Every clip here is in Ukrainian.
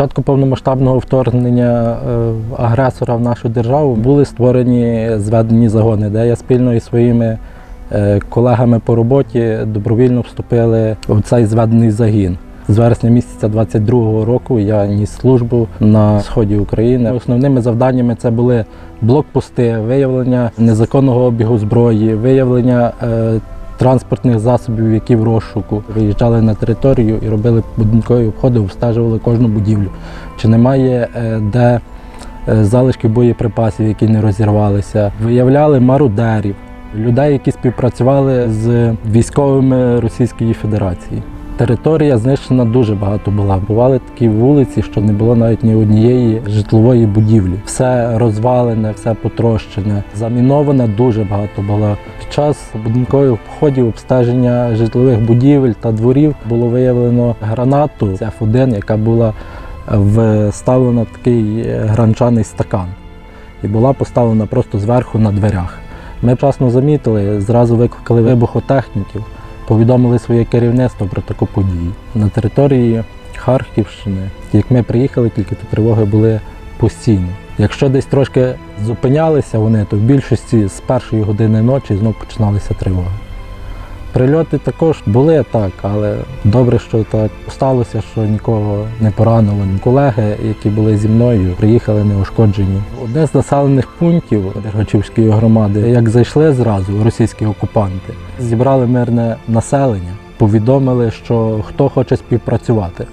початку повномасштабного вторгнення е, агресора в нашу державу були створені зведені загони, де я спільно із своїми е, колегами по роботі добровільно вступили в цей зведений загін. З вересня місяця 22-го року я ніс службу на сході України. Основними завданнями це були блокпости, виявлення незаконного обігу зброї, виявлення е, транспортних засобів, які в розшуку. Виїжджали на територію і робили будинкові обходи, обстежували кожну будівлю. Чи немає е, де залишки боєприпасів, які не розірвалися. Виявляли мародерів, людей, які співпрацювали з військовими Російської Федерації. Територія знищена дуже багато була. Бували такі вулиці, що не було навіть ні однієї житлової будівлі. Все розвалене, все потрощене. Заміноване дуже багато було. Під час будинкових походів обстеження житлових будівель та дворів було виявлено гранату F1, яка була вставлена в такий е, гранчаний стакан і була поставлена просто зверху на дверях. Ми вчасно замітили, зразу викликали вибухотехніків, повідомили своє керівництво про таку подію. На території Харківщини, як ми приїхали, тільки то тривоги були постійні. Якщо десь трошки зупинялися вони, то в більшості з першої години ночі знов починалися тривоги. Прильоти також були так, але добре, що так сталося, що нікого не поранило. Колеги, які були зі мною, приїхали неушкоджені. Одне з населених пунктів Дергачівської громади, як зайшли зразу російські окупанти, зібрали мирне населення, повідомили, що хто хоче співпрацювати.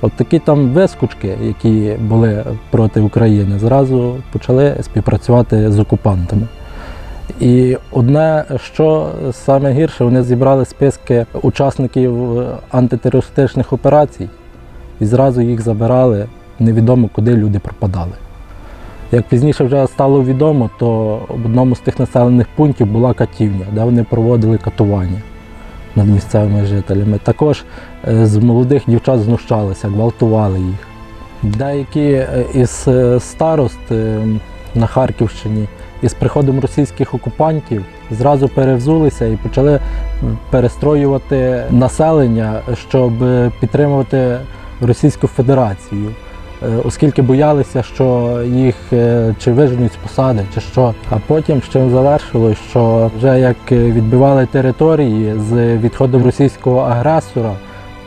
От такі там вискочки, які були проти України, зразу почали співпрацювати з окупантами. І одне, що саме гірше, вони зібрали списки учасників антитерористичних операцій і зразу їх забирали, невідомо куди люди пропадали. Як пізніше вже стало відомо, то в одному з тих населених пунктів була катівня, де вони проводили катування над місцевими жителями. Також е, з молодих дівчат знущалися, гвалтували їх. Деякі е, із е, старост е, на Харківщині із приходом російських окупантів зразу перевзулися і почали перестроювати населення, щоб підтримувати Російську Федерацію, Е, оскільки боялися, що їх е, чи виженуть з посади, чи що. А потім з чим завершилось, що вже як відбивали території з відходом російського агресора,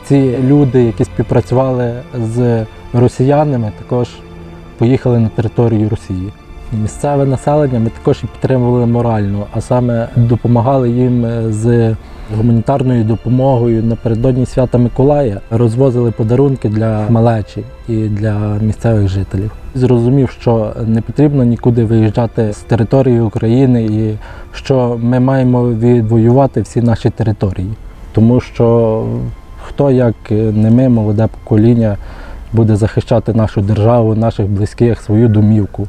ці люди, які співпрацювали з росіянами, також поїхали на територію Росії. Місцеве населення ми також і підтримували морально, а саме допомагали їм е, з гуманітарною допомогою напередодні свята Миколая, розвозили подарунки для малечі і для місцевих жителів. Зрозумів, що не потрібно нікуди виїжджати з території України і що ми маємо відвоювати всі наші території, тому що хто як не ми, молоде покоління, буде захищати нашу державу, наших близьких, свою домівку.